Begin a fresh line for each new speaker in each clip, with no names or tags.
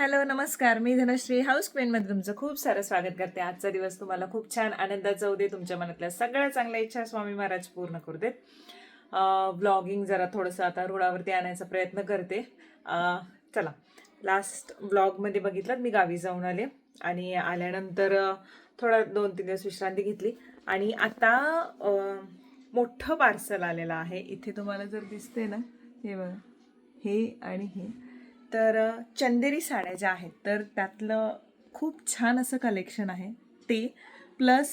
Hello नमस्कार. मी Dhanashree house क्वीनमध्ये तुमचं खूप सारं स्वागत करते. आजचा दिवस तुम्हाला खूप छान आनंदात जाऊ दे. तुमच्या मनातल्या सगळ्या चांगल्या इच्छा स्वामी महाराज पूर्ण करू देत. ब्लॉगिंग जरा थोडंसं आता रुळावरती आणायचा प्रयत्न करते. चला. लास्ट ब्लॉगमध्ये बघितलं मी गावी जाऊन आले आणि आल्यानंतर थोडा दोन तीन दिवस विश्रांती घेतली. आणि आता मोठं पार्सल आलेलं आहे. इथे तुम्हाला जर दिसते ना हे बघा. हे आणि हे. तर चंदेरी साड्या ज्या आहेत तर त्यातलं खूप छान असं कलेक्शन आहे. ते प्लस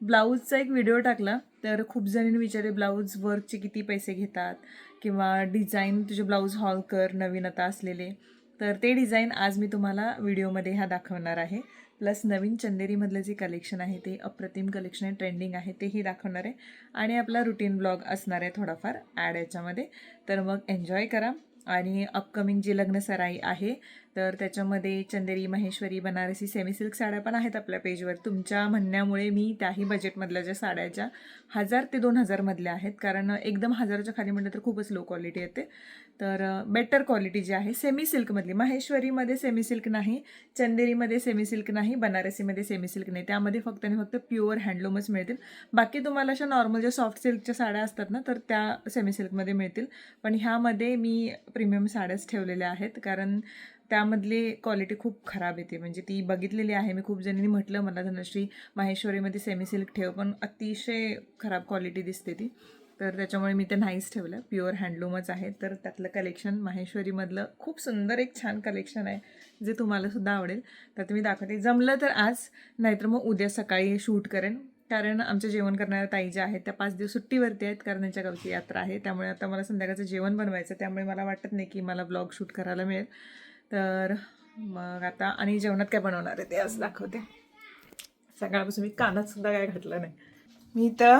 ब्लाऊजचा एक व्हिडिओ टाकला तर खूप जणींनी विचारले ब्लाऊज वर्कचे किती पैसे घेतात? किंवा डिझाईन तुझे ब्लाऊज हॉल कर नवीन आता असलेले. तर ते डिझाईन आज मी तुम्हाला व्हिडिओमध्ये ह्या दाखवणार आहे. प्लस नवीन चंदेरीमधलं जे कलेक्शन आहे ते अप्रतिम कलेक्शन आहे ट्रेंडिंग आहे तेही दाखवणार आहे. आणि आपला रुटीन ब्लॉग असणार आहे थोडाफार ॲड याच्यामध्ये. तर मग एन्जॉय करा. आणि अपकमिंग जी लग्न सराई आहे तर त्याच्यामध्ये चंदेरी महेश्वरी बनारसी सेमी सिल्क साड्या पण आहेत आपल्या पेजवर तुमच्या म्हणण्यामुळे मी त्याही बजेटमधल्या ज्या साड्या ज्या हजार ते दोन हजारमधल्या आहेत. कारण एकदम हजाराच्या खाली म्हटलं तर खूपच लो क्वालिटी येते. तर बेटर क्वालिटी जी आहे सेमी सिल्कमधली महेश्वरीमध्ये सेमी सिल्क नाही चंदेरीमध्ये सेमी सिल्क नाही बनारसीमध्ये सेमी सिल्क नाही. त्यामध्ये फक्त आणि फक्त प्युअर हँडलूमच मिळतील. बाकी तुम्हाला अशा नॉर्मल ज्या सॉफ्ट सिल्कच्या साड्या असतात ना तर त्या सेमी सिल्कमध्ये मिळतील. पण ह्यामध्ये मी प्रीमियम साड्याच ठेवलेल्या आहेत कारण त्यामधली क्वालिटी खूप खराब येते म्हणजे ती बघितलेली आहे मी खूप जणांनी. म्हटलं मला धनश्री माहेश्वरीमध्ये सेमी सिल्क ठेव पण अतिशय खराब क्वालिटी दिसते ती. तर त्याच्यामुळे मी ते नाहीच ठेवलं. प्युअर हँडलूमच आहे. तर त्यातलं कलेक्शन माहेश्वरीमधलं खूप सुंदर एक छान कलेक्शन आहे जे तुम्हालासुद्धा आवडेल. तर तुम्ही दाखवते. जमलं तर आज नाहीतर मग उद्या सकाळी शूट करेन. कारण आमच्या जेवण करणाऱ्या ताई ज्या आहेत त्या पाच दिवस सुट्टीवरती आहेत कारण त्यांच्या गावची यात्रा आहे. त्यामुळे आता मला संध्याकाळचं जेवण बनवायचं त्यामुळे मला वाटत नाही की मला ब्लॉग शूट करायला मिळेल. तर मग आता आणि जेवणात काय बनवणार आहे ते आज दाखवते. सकाळपासून मी कानात सुद्धा काय घातलं नाही. मी तर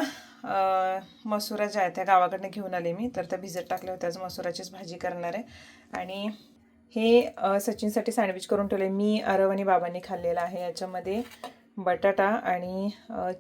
मसुरा ज्या आहेत त्या गावाकडनं घेऊन आले मी. तर त्या भिजत टाकल्या होत्या. आज मसुराचीच भाजी करणार आहे. आणि हे सचिनसाठी सँडविच करून ठेवले मी अरव आणि बाबांनी खाल्लेलं आहे. याच्यामध्ये बटाटा आणि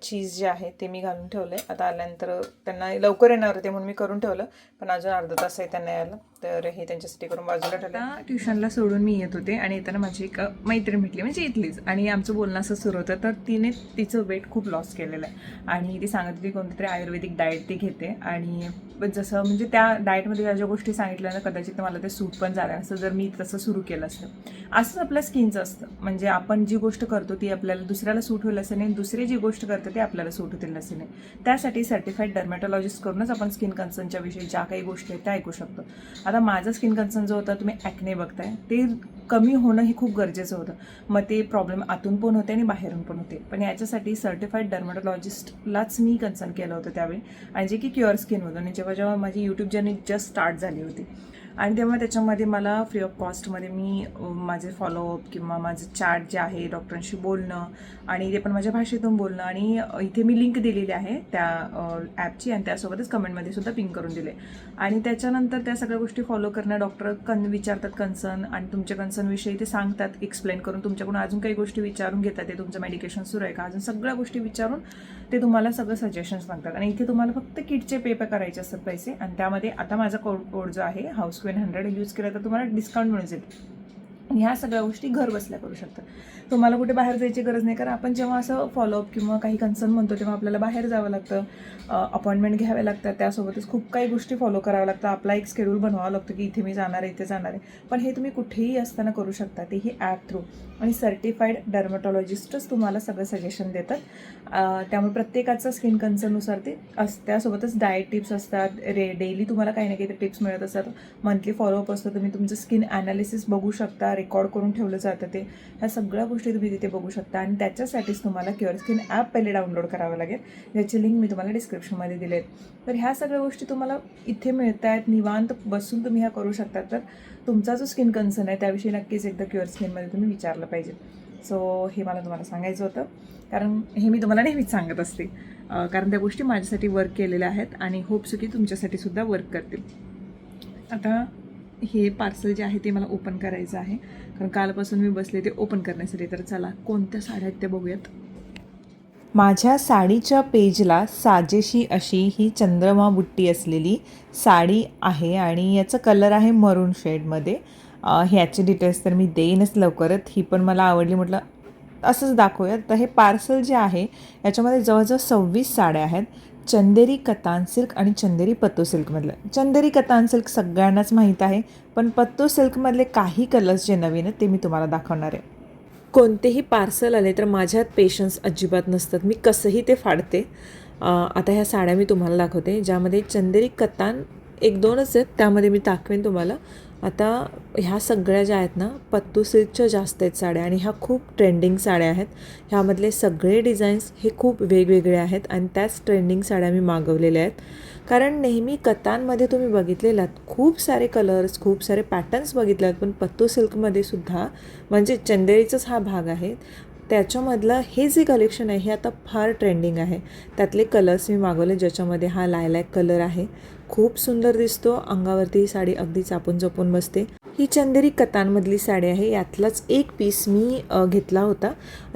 चीज जे आहे ते मी घालून ठेवलं आहे आता आल्यानंतर त्यांना लवकर येणार होते म्हणून मी करून ठेवलं. पण अजून अर्धा तास आहे त्यांना यायला. तर हे त्यांच्यासाठी करून बाजूला ठेवलं ट्युशनला सोडून मी येत होते आणि येताना माझी एक मैत्रीण भेटली म्हणजे इथलीच. आणि आमचं बोलणं असं सुरू होतं तर तिने तिचं वेट खूप लॉस केलेलं आहे. आणि ती सांगत होती कोणतं तरी आयुर्वेदिक डाएट ती घेते. आणि जसं म्हणजे त्या डाएटमध्ये ज्या ज्या गोष्टी सांगितल्या ना कदाचित मला ते सूट पण झालं असं जर मी तसं सुरू केलं असतं. असंच आपल्या स्किनचं असतं. म्हणजे आपण जी गोष्ट करतो ती आपल्याला दुसऱ्याला सूट होईल असं नाही. दुसरी जी गोष्ट करते ते आपल्याला सूट होतील असं नाही. त्यासाठी सर्टिफाईड डर्मॅटॉलॉजिस्ट करूनच आपण स्किन कन्सर्नच्या विषयी ज्या काही गोष्टी आहेत त्या ऐकू शकतो. आता माझं स्किन कन्सर्न जो होता तुम्ही ॲक्ने बघताय ते कमी होणं हे खूप गरजेचं होतं. मग ते प्रॉब्लेम आतून पण होते आणि बाहेरून पण होते. पण याच्यासाठी सर्टिफाईड डर्मॅटॉलॉजिस्टलाच मी कन्सर्न केलं होतं त्यावेळी. आणि जे की क्युअर स्किन होतं. आणि जेव्हा जेव्हा माझी यूट्यूब जर्नी जस्ट स्टार्ट झाली होती. आणि तेव्हा त्याच्यामध्ये मला फ्री ऑफ कॉस्टमध्ये मी माझे फॉलोअप किंवा माझं चॅट जे आहे डॉक्टरांशी बोलणं आणि ते पण माझ्या भाषेतून बोलणं आणि इथे मी लिंक दिलेली आहे त्या ॲपची आणि त्यासोबतच कमेंटमध्ये सुद्धा पिंक करून दिले. आणि त्याच्यानंतर त्या सगळ्या गोष्टी फॉलो करणं डॉक्टर कन विचारतात कन्सर्न आणि तुमच्या कन्सर्नविषयी ते सांगतात एक्सप्लेन करून तुमच्याकडून अजून काही गोष्टी विचारून घेतात ते तुमचं मेडिकेशन सुरू आहे का अजून सगळ्या गोष्टी विचारून ते तुम्हाला सगळं सजेशन्स सांगतात. आणि इथे तुम्हाला फक्त किटचे पे पे करायचे असतात पैसे आणि त्यामध्ये आता माझा कोड कोड जो आहे हाऊस क्वेन हंड्रेड यूज केला तर तुम्हाला डिस्काउंट मिळून जाईल ह्या सगळ्या गोष्टी घर बसल्या करू शकतात. तुम्हाला कुठे बाहेर जायची गरज नाही कारण आपण जेव्हा असं फॉलोअप किंवा काही कन्सर्न म्हणतो तेव्हा आपल्याला बाहेर जावं लागतं. अपॉइंटमेंट घ्यावे लागतात. त्यासोबतच खूप काही गोष्टी फॉलो कराव्या लागतात. आपला एक स्केड्यूल बनवावा लागतो की इथे मी जाणार आहे इथे जाणार आहे. पण हे तुम्ही कुठेही असताना करू शकता. तेही ॲप थ्रू आणि सर्टिफाईड डर्मॅटॉलॉजिस्टच तुम्हाला सगळं सजेशन देतात. त्यामुळे प्रत्येकाचं स्किन कन्सर्ननुसार ते अस त्यासोबतच डाएट टिप्स असतात. रे डेली तुम्हाला काही ना काही टिप्स मिळत असतात. मंथली फॉलोअप असतो. तुम्ही तुमचं स्किन ॲनालिसिस बघू शकता. रेकॉर्ड करून ठेवलं जातं ते. ह्या सगळ्या गोष्टी तुम्ही तिथे बघू शकता. आणि त्याच्यासाठीच तुम्हाला क्युअर स्किन ॲप पहिले डाउनलोड करावं लागेल. ज्याची लिंक मी तुम्हाला डिस्क्रिप्शनमध्ये दिले आहेत तर ह्या सगळ्या गोष्टी तुम्हाला इथे मिळत आहेत निवांत बसून तुम्ही ह्या करू शकता. तर तुमचा जो स्किन कन्सर्न आहे त्याविषयी नक्कीच एकदा क्युअर स्किनमध्ये तुम्ही विचारलं पाहिजे. सो हे मला तुम्हाला सांगायचं होतं. कारण हे मी तुम्हाला नेहमीच सांगत असते. कारण त्या गोष्टी माझ्यासाठी वर्क केलेल्या आहेत आणि होप की तुमच्यासाठी सुद्धा वर्क करतील. आता हे पार्सल जे आहे ते मला ओपन करायचं आहे. कारण कालपासून मी बसले ते ओपन करण्यासाठी. तर चला कोणत्या साड्या आहेत त्या बघूयात. माझ्या साडीच्या पेजला साजेशी अशी ही चंद्रमा बुट्टी असलेली साडी आहे आणि याचं कलर आहे मरून शेडमध्ये ह्याचे डिटेल्स तर मी देईनच लवकरच. ही पण मला आवडली. म्हटलं असंच दाखवूयात. तर हे पार्सल जे आहे याच्यामध्ये जवळजवळ सव्वीस साड्या आहेत. चंदेरी कतान सिल्क आणि चंदेरी पत्तो सिल्कमधलं. चंदेरी कतान सिल्क सगळ्यांनाच माहीत आहे पण पत्तो सिल्कमधले काही कलर्स जे नवीन आहेत ते मी तुम्हाला दाखवणार आहे. कोणतेही पार्सल आले तर माझ्यात पेशन्स अजिबात नसतात. मी कसंही ते फाडते. आता ह्या साड्या मी तुम्हाला दाखवते ज्यामध्ये चंदेरी कतान एक दोनच आहेत त्यामध्ये मी दाखवेन तुम्हाला. आता ह्या सगळ्या ज्या आहेत ना पत्तू सिल्कच्या जास्त आहेत साड्या आणि ह्या खूप ट्रेंडिंग साड्या आहेत. ह्यामधले सगळे डिझाईन्स हे खूप वेगवेगळे आहेत आणि त्याच ट्रेंडिंग साड्या मी मागवलेल्या आहेत. कारण नेहमी कतांमध्ये तुम्ही बघितलेलात खूप सारे कलर्स खूप सारे पॅटर्न्स बघितले आहेत पण पत्तू सिल्कमध्ये सुद्धा म्हणजे चंदेरीचाच हा भाग आहे. त्याच्यामधलं हे जे कलेक्शन आहे हे आता फार ट्रेंडिंग आहे. त्यातले कलर्स मी मागवले ज्याच्यामध्ये हा लायलॅक कलर आहे. खूप सुंदर दिसतो. अंगावरती ही साडी अगदी चापून चपून बसते. ही चंदेरी कतांमधली साडी आहे. यातलाच एक पीस मी घेतला होता.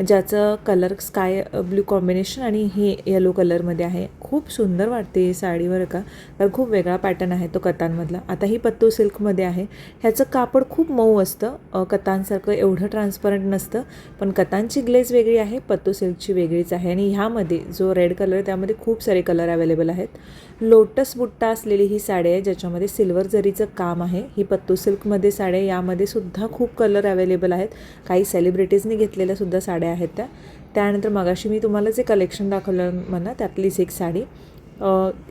ज्याचं कलर स्काय ब्ल्यू कॉम्बिनेशन आणि हे येलो कलरमध्ये आहे. खूप सुंदर वाटते ही साडीवर का. कारण खूप वेगळा पॅटर्न आहे तो कतांमधला आता ही पत्तू सिल्कमध्ये आहे. ह्याचं कापड खूप मऊ असतं. कतांसारखं एवढं ट्रान्सपरंट नसतं. पण कतांची ग्लेज वेगळी आहे पत्तू सिल्कची वेगळीच आहे. आणि ह्यामध्ये जो रेड कलर आहे त्यामध्ये खूप सारे कलर अवेलेबल आहेत. लोटस बुट्टा असलेली ही साडी आहे ज्याच्यामध्ये सिल्वर जरीचं काम आहे. ही पत्तू सिल्कमध्ये साड्या यामध्ये सुद्धा खूप कलर अवेलेबल आहेत. काही सेलिब्रिटीजनी घेतलेल्या सुद्धा साड्या आहेत त्या. त्यानंतर मगाशी मी तुम्हाला जे कलेक्शन दाखवलं म्हणा त्यातलीच एक साडी.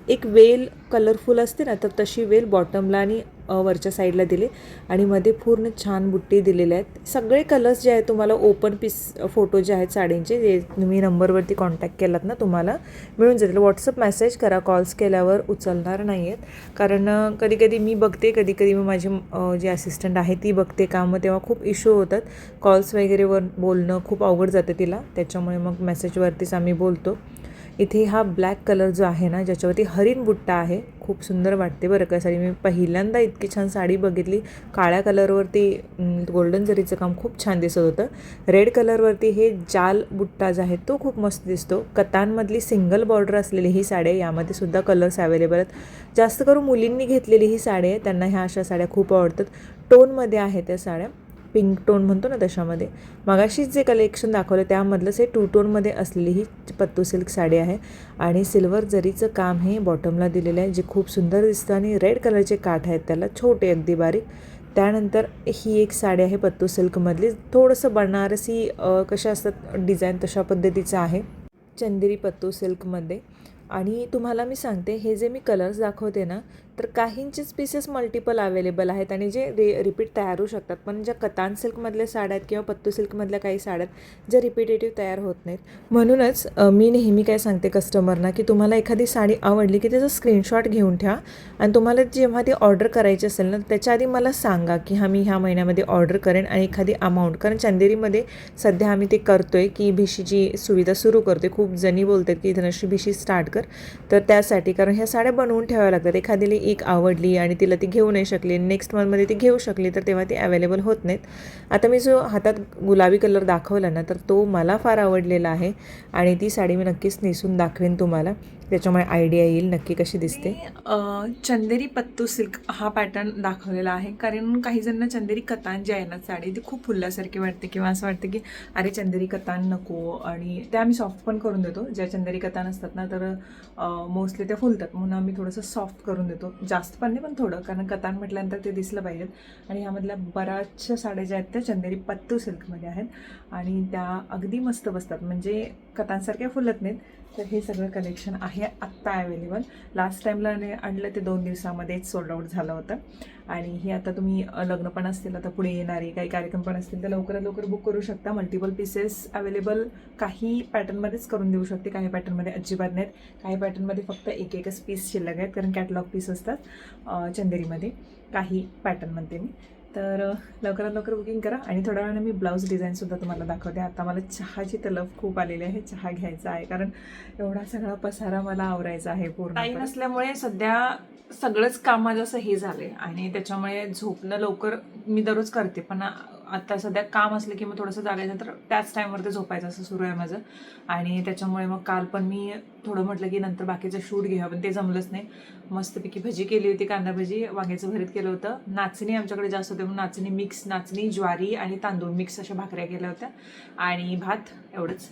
एक वेल कलरफुल असते ना तर तशी वेल बॉटमला आणि वरच्या साईडला दिली. आणि मध्ये पूर्ण छान बुट्टी दिलेल्या आहेत. सगळे कलर्स जे आहेत तुम्हाला ओपन पीस फोटो जे आहेत साडींचे जे तुम्ही नंबरवरती कॉन्टॅक्ट केलात ना तुम्हाला मिळून जातील. व्हॉट्सअप मेसेज करा कॉल्स केल्यावर उचलणार नाही आहेत कारण कधी कधी मी बघते कधी कधी मग माझी जी असिस्टंट आहे ती बघते कामं तेव्हा खूप इश्यू होतात. कॉल्स वगैरेवर बोलणं खूप अवघड जातं तिला. त्याच्यामुळे मग मेसेजवरतीच आम्ही बोलतो. इथे हा ब्लॅक कलर जो आहे ना ज्याच्यावरती हरिण बुट्टा आहे खूप सुंदर वाटते बरं का. साडी मी पहिल्यांदा इतकी छान साडी बघितली. काळ्या कलरवरती गोल्डन जरीचं काम खूप छान दिसत होतं. रेड कलरवरती हे जाल बुट्टा जो आहे तो खूप मस्त दिसतो. कतांमधली सिंगल बॉर्डर असलेली ही साडी यामध्ये सुद्धा कलर्स अवेलेबल आहेत. जास्त करून मुलींनी घेतलेली ही साडी आहे त्यांना ह्या अशा साड्या खूप आवडतात. टोनमध्ये आहे त्या साड्या. पिंक टोन म्हणतो ना त्याच्यामध्ये. मगाशीच जे कलेक्शन दाखवलं त्यामधलंच हे टू टोनमध्ये असलेली ही पत्तू सिल्क साडी आहे. आणि सिल्वर जरीचं काम हे बॉटमला दिलेलं आहे जे खूप सुंदर दिसतं आणि रेड कलरचे काठ आहेत त्याला छोटे अगदी बारीक. त्यानंतर ही एक साडी आहे पत्तू सिल्कमधली थोडंसं बनारसी कशा असतात डिझाईन तशा पद्धतीचं आहे. चंदेरी पत्तू सिल्कमध्ये आणि तुम्हाला मी सांगते हे जे मी कलर्स दाखवते ना तर काहींचेच पीसेस मल्टिपल अवेलेबल आहेत आणि जे रि रिपीट तयार होऊ शकतात. पण ज्या कतान सिल्कमधल्या साड्या आहेत किंवा पत्तू सिल्कमधल्या काही साड्या आहेत ज्या रिपिटेटिव्ह तयार होत नाहीत. म्हणूनच मी नेहमी काय सांगते कस्टमरना की तुम्हाला एखादी साडी आवडली की त्याचा स्क्रीनशॉट घेऊन ठेवा. आणि तुम्हाला जेव्हा ती ऑर्डर करायची असेल ना त्याच्या आधी मला सांगा की हा मी ह्या महिन्यामध्ये ऑर्डर करेन आणि एखादी अमाऊंट कारण चंदेरीमध्ये सध्या आम्ही ते करतो आहे की भिशीची सुविधा सुरू करते खूप जणी बोलतात की धनश्री भिशी स्टार्ट कर. तर त्यासाठी कारण ह्या साड्या बनवून ठेवाव्या लागतात. एखाद्याला एक आवडली आणि तिला ती घेऊ नाही शकली. नेक्स्ट मंथमध्ये ती घेऊ शकली तर तेव्हा ती अवेलेबल होत नाहीत. आता मी जो हातात गुलाबी कलर दाखवला ना तर तो मला फार आवडलेला आहे आणि ती साडी मी नक्कीच नेसून दाखवेन तुम्हाला. त्याच्यामुळे आयडिया येईल नक्की कशी दिसते? चंदेरी पत्तू सिल्क हा पॅटर्न दाखवलेला आहे. कारण काही जणांना चंदेरी कतान जी आहे ना साडी ती खूप फुलल्यासारखी वाटते किंवा असं वाटतं की अरे चंदेरी कतान नको. आणि त्या आम्ही सॉफ्ट पण करून देतो. ज्या चंदेरी कतान असतात ना तर मोस्टली त्या फुलतात. म्हणून आम्ही थोडंसं सॉफ्ट करून देतो. जास्त पण नाही पण थोडं. कारण कतान म्हटल्यानंतर ते दिसलं पाहिजेत आणि ह्यामधल्या बऱ्याचशा साड्या ज्या आहेत त्या चंदेरी पत्तू सिल्कमध्ये आहेत. आणि त्या अगदी मस्त बसतात. म्हणजे कतांसारख्या फुलत नाहीत. तर हे सगळं कलेक्शन आहे आत्ता अवेलेबल लास्ट टाईमला आणलं ते दोन दिवसामध्येच सोल्ड आउट झालं होतं. आणि हे आता तुम्ही लग्न पण असतील आता पुढे येणारे काही कार्यक्रम पण असतील तर लवकरात लवकर बुक करू शकता. मल्टिपल पीसेस अवेलेबल काही पॅटर्नमध्येच करून देऊ शकते काही पॅटर्नमध्ये अजिबात नाहीत. काही पॅटर्नमध्ये फक्त एक एकच पीस शिल्लक आहेत कारण कॅटलॉग पीस असतात चंदेरीमध्ये. काही पॅटर्नमध्ये मी. तर लवकरात लवकर बुकिंग करा आणि थोड्या वेळाने मी ब्लाऊज डिझाईनसुद्धा तुम्हाला दाखवते. आता मला चहाची तलफ खूप आलेली आहे. चहा घ्यायचा आहे. कारण एवढा सगळा पसारा मला आवरायचा आहे पूर्ण. काही नसल्यामुळे सध्या सगळंच काम माझं असं हे आहे आणि त्याच्यामुळे झोपणं लवकर मी दररोज करते. पण आता सध्या काम असलं की मग थोडंसं जागायचं तर त्याच टाईमवरती झोपायचं असं सुरू आहे माझं. आणि त्याच्यामुळे मग काल पण मी थोडं म्हटलं की नंतर बाकीचं शूट घ्या पण ते जमलंच नाही. मस्तपैकी भजी केली होती कांदा भजी वांग्याचं भरीत केलं होतं. नाचणी आमच्याकडे जास्त होते मग नाचणी मिक्स नाचणी ज्वारी आणि तांदूळ मिक्स अशा भाकऱ्या केल्या होत्या. आणि भात एवढंच.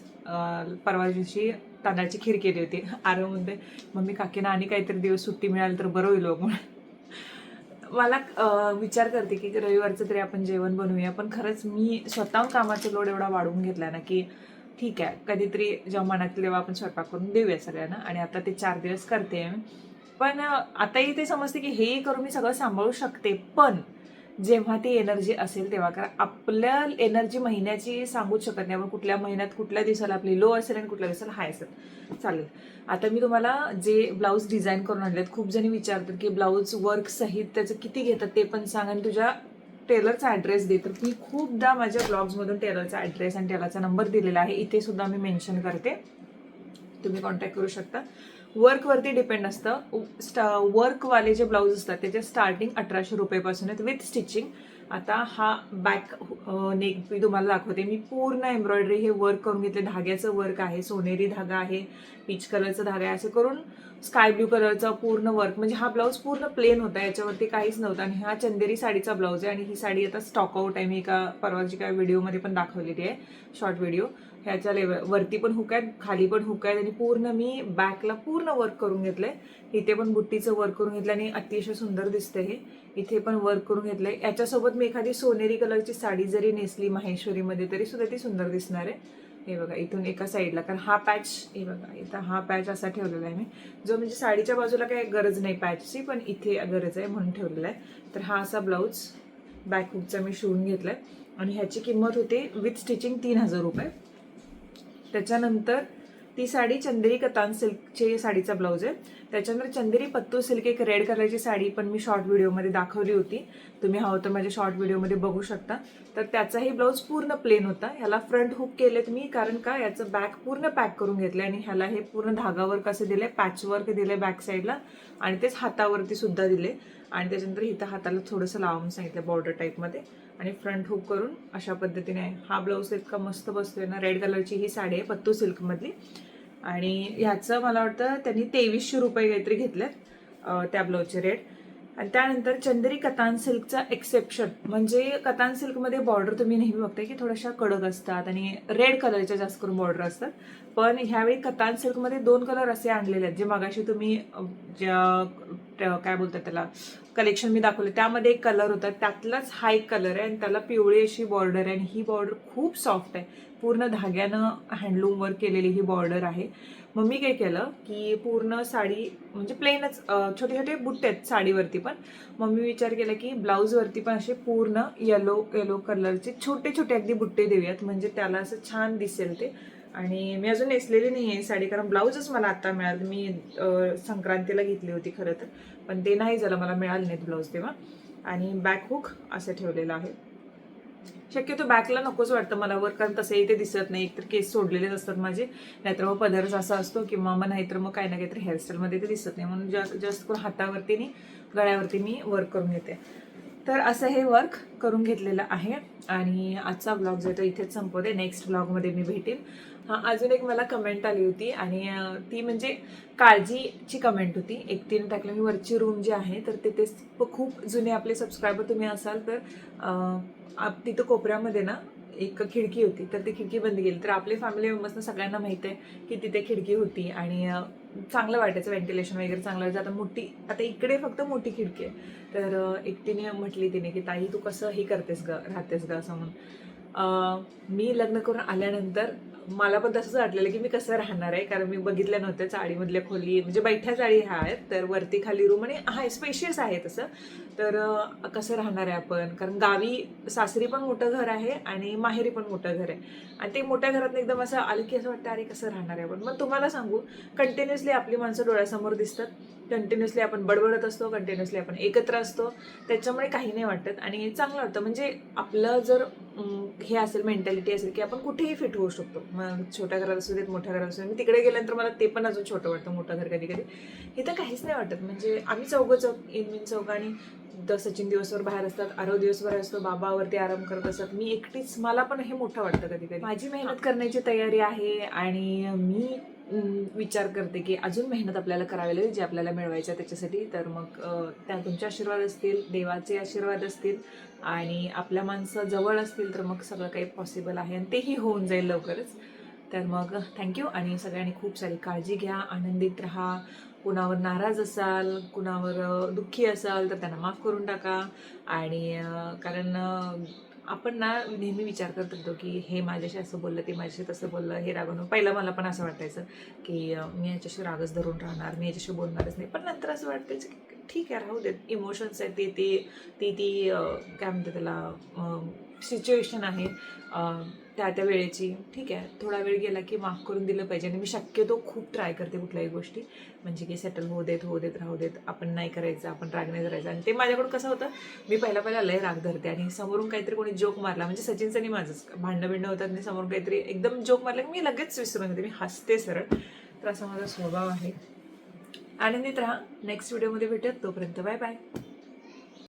परवा दिवशी तांदळाची खीर केली होती. आरवमध्ये मम्मी काकीना आणि काहीतरी दिवस सुट्टी मिळाली तर बरं होईल हो म्हणून. मला विचार करते की रविवारचं तरी आपण जेवण बनवूया. पण खरंच मी स्वतःहून कामाचा लोड एवढा वाढवून घेतला ना की ठीक आहे कधीतरी जेव्हा मनात तेव्हा आपण स्वयंपाक करून देऊया सगळ्यांना. आणि आता ते चार दिवस करते पण आताही ते समजते की हे करून मी सगळं सांभाळू शकते पण जेव्हा ती एनर्जी असेल तेव्हा कारण आपल्या एनर्जी महिन्याची सांगूच शकत नाही. आपण कुठल्या महिन्यात कुठल्या दिवसाला आपली लो असेल आणि कुठल्या दिवसाला हाय असेल. चालेल. आता मी तुम्हाला जे ब्लाऊज डिझाईन करून आणलेत खूप जणी विचारतात की ब्लाऊज वर्क सहित त्याचं किती घेतात ते पण सांग आणि तुझ्या टेलरचा ॲड्रेस दे. तर मी खूपदा माझ्या ब्लॉग्समधून टेलरचा ॲड्रेस आणि टेलरचा नंबर दिलेला आहे. इथे सुद्धा मी मेन्शन करते. तुम्ही कॉन्टॅक्ट करू शकता. वर्कवरती डिपेंड असतं. स्टा वर्कवाले जे ब्लाऊज असतात त्याचे स्टार्टिंग अठराशे रुपयेपासून आहेत विथ स्टिचिंग आता हा बॅक नेक मी तुम्हाला दाखवते. मी पूर्ण एम्ब्रॉयडरी हे वर्क करून घेतले. धाग्याचं वर्क आहे सोनेरी धागा आहे पीच कलरचा धागा आहे. असं करून स्काय ब्ल्यू कलरचा पूर्ण वर्क म्हणजे हा ब्लाऊज पूर्ण प्लेन होता. याच्यावरती काहीच नव्हतं. आणि हा चंदेरी साडीचा ब्लाऊज आहे. आणि ही साडी आता स्टॉकआउट आहे. मी एका परवाची काय व्हिडिओमध्ये पण दाखवलेली आहे. शॉर्ट व्हिडिओ ह्याच्या लेवल वरती पण हुक आहेत खाली पण हुक आहेत आणि पूर्ण मी बॅकला पूर्ण वर्क करून घेतलंय. इथे पण बुट्टीचं वर्क करून घेतलं आणि अतिशय सुंदर दिसते हे. इथे पण वर्क करून घेतलंय. याच्यासोबत मी एखादी सोनेरी कलरची साडी जरी नेसली माहेश्वरीमध्ये तरी सुद्धा ती सुंदर दिसणार आहे. हे बघा इथून एका साईडला कारण हा पॅच हे बघा इथं हा पॅच असा ठेवलेला आहे मी. जो म्हणजे साडीच्या बाजूला काही गरज नाही पॅचची पण इथे गरज आहे म्हणून ठेवलेला आहे. तर हा असा ब्लाऊज बॅक हुकचा मी शिवून घेतलाय. आणि ह्याची किंमत होती विथ स्टिचिंग तीन हजार रुपये. त्याच्यानंतर ती साडी चंदेरी कतान सिल्कचे साडीचा ब्लाऊज आहे. त्याच्यानंतर चंदेरी पत्तू सिल्क एक रेड कलरची साडी पण मी शॉर्ट व्हिडिओमध्ये दाखवली होती. तुम्ही हवं तर माझ्या शॉर्ट व्हिडिओमध्ये बघू शकता. तर त्याचाही ब्लाऊज पूर्ण प्लेन होता. ह्याला फ्रंट हुक केलेत मी कारण का याचं बॅक पूर्ण पॅक करून घेतलं आणि ह्याला हे पूर्ण धागा वर्क असं दिले पॅच वर्क दिले बॅक साईडला आणि तेच हातावरती सुद्धा दिले आणि त्याच्यानंतर इथं हाताला थोडंसं लावून सांगितलं बॉर्डर टाईपमध्ये आणि फ्रंट हुक करून अशा पद्धतीने आहे हा ब्लाऊज इतका मस्त बसतोय ना? रेड कलरची ही साडी आहे पत्तू सिल्कमधली आणि ह्याचं मला वाटतं त्यांनी तेवीसशे रुपये काहीतरी घेतलेत त्या ब्लाऊजचे रेट. आणि त्यानंतर चंदेरी कतान सिल्कचा एक्सेप्शन म्हणजे कतान सिल्कमध्ये बॉर्डर तुम्ही नेहमी बघताय की थोड्याशा कडक असतात आणि रेड कलरच्या जास्त करून बॉर्डर असतात. पण ह्यावेळी कतान सिल्कमध्ये दोन कलर असे आणलेले आहेत जे मगाशी तुम्ही ज्या काय बोलतात त्याला कलेक्शन मी दाखवले त्यामध्ये एक कलर होता. त्यातलाच हा एक कलर आहे आणि त्याला पिवळी अशी बॉर्डर आहे आणि ही बॉर्डर खूप सॉफ्ट आहे. पूर्ण धाग्यानं हँडलूमवर केलेली ही बॉर्डर आहे. मग मी काय केलं की पूर्ण साडी म्हणजे प्लेनच छोटे छोटे बुट्टे आहेत साडीवरती पण. मग मी विचार केला की ब्लाऊजवरती पण असे पूर्ण येलो येलो कलरचे छोटे छोटे अगदी बुट्टे देऊयात. म्हणजे त्याला असं छान दिसेल ते. आणि मी अजून नेसलेली नाही आहे साडी कारण ब्लाऊजच मला आत्ता मिळालं. मी संक्रांतीला घेतली होती खरं तर. पण ते नाही झालं. मला मिळालं नाहीत ब्लाऊज तेव्हा. आणि बॅक हुक असं ठेवलेलं आहे. शक्यतो बॅकला नकोच वाटतं मला वर कारण तसंही ते दिसत नाही. एकतर केस सोडलेलेच असतात माझे. नाहीतर मग पदरच असा असतो किंवा मग नाहीतर मग काही ना काहीतरी हेअरस्टाईलमध्ये ते दिसत नाही. म्हणून जास्त जास्त करून हातावरती आणि गळ्यावरती मी वर्क करून घेते. तर असं हे वर्क करून घेतलेलं आहे. आणि आजचा ब्लॉग जो आहे तो इथेच संपवते. नेक्स्ट ब्लॉगमध्ये मी भेटेन. हां अजून एक मला कमेंट आली होती. आणि ती म्हणजे काळजीची कमेंट होती. एक तीन टाकलं. मी वरची रूम जी आहे तर तिथे खूप जुने आपले सबस्क्रायबर तुम्ही असाल तर आप- तिथं कोपऱ्यामध्ये ना एक खिडकी होती. तर ती खिडकी बंद केली. तर आपले फॅमिली मेंबर्सना सगळ्यांना माहीत आहे की तिथे खिडकी होती. आणि चांगलं वाटायचं व्हेंटिलेशन वगैरे चांगलं व्हायचं आता मोठी आता इकडे फक्त मोठी खिडकी आहे. तर एकटीने म्हटली तिने की ताई तू कसं हे करतेस ग राहतेस ग? असं म्हणून. मी लग्न करून आल्यानंतर मला पण तसंच वाटलेलं की मी कसं राहणार आहे कारण मी बघितल्या नव्हत्या चाळीमधल्या खोली म्हणजे बैठ्या चाळी ह्या आहेत तर वरती खाली रूम आणि हा स्पेशियस आहे तसं. तर कसं राहणार आहे आपण? कारण गावी सासरी पण मोठं घर आहे आणि माहेरी पण मोठं घर आहे. आणि ते मोठ्या घरात एकदम असं आलं की असं वाटतं अरे कसं राहणार आहे आपण? मग तुम्हाला सांगू कंटिन्युअसली आपली माणसं डोळ्यासमोर दिसतात. कंटिन्युअसली आपण बडबडत असतो कंटिन्युअसली आपण एकत्र असतो. त्याच्यामुळे काही नाही वाटत. आणि चांगलं वाटतं. म्हणजे आपलं जर हे असेल मेंटॅलिटी असेल की आपण कुठेही फिट होऊ शकतो. मग छोट्या घरात असू देत मोठ्या घरात असू देत. मी तिकडे गेल्यानंतर मला ते पण अजून छोटं वाटतं मोठं घर कधी कधी. हे तर काहीच नाही वाटत. म्हणजे आम्ही चौघं चौक इन मिन चौघ आणि द सचिन दिवसभर बाहेर असतात. आरव दिवसभर असतो. बाबावरती आराम करत असतात. मी एकटीच. मला पण हे मोठं वाटतं कधी कधी. माझी मेहनत करण्याची तयारी आहे आणि मी विचार करते की अजून मेहनत आपल्याला करावी लागेल जे आपल्याला मिळवायचं आहे त्याच्यासाठी. तर मग त्या तुमचे आशीर्वाद असतील देवाचे आशीर्वाद असतील आणि आपल्या माणसं जवळ असतील तर मग सगळं काही पॉसिबल आहे आणि तेही होऊन जाईल लवकरच. तर मग थँक्यू आणि सगळ्यांनी खूप सारी काळजी घ्या आनंदित राहा. कुणावर नाराज असाल कुणावर दुःखी असाल तर त्यांना माफ करून टाका. आणि कारण आपण ना नेहमी विचार करत होतो की हे माझ्याशी असं बोललं ते माझ्याशी तसं बोललं हे रागवणं पहिलं मला पण असं वाटायचं की मी याच्याशी रागच धरून राहणार मी याच्याशी बोलणारच नाही. पण नंतर असं वाटायचं की ठीक आहे राहू देत. इमोशन्स आहेत ते ते ती ती काय म्हणते त्याला सिच्युएशन आहे. त्या त्या वेळेची. ठीक आहे थोडा वेळ गेला की माफ करून दिलं पाहिजे. आणि मी शक्यतो खूप ट्राय करते कुठल्याही गोष्टी. म्हणजे की सेटल होऊ देत होऊ देत राहू देत. आपण नाही करायचं आपण राग नाही धरायचा आणि ते माझ्याकडून कसं होतं मी पहिला पहिला लय राग धरते. आणि समोरून काहीतरी कोणी जोक मारला. म्हणजे सचिनचं माझंच. भांडणं बिंडणं होतात आणि समोरून काहीतरी एकदम जोक मारला की मी लगेच विसरून देते मी हसते सरळ. तर असा माझा स्वभाव आहे. आनंदित राहा. नेक्स्ट व्हिडिओमध्ये भेटत तोपर्यंत बाय बाय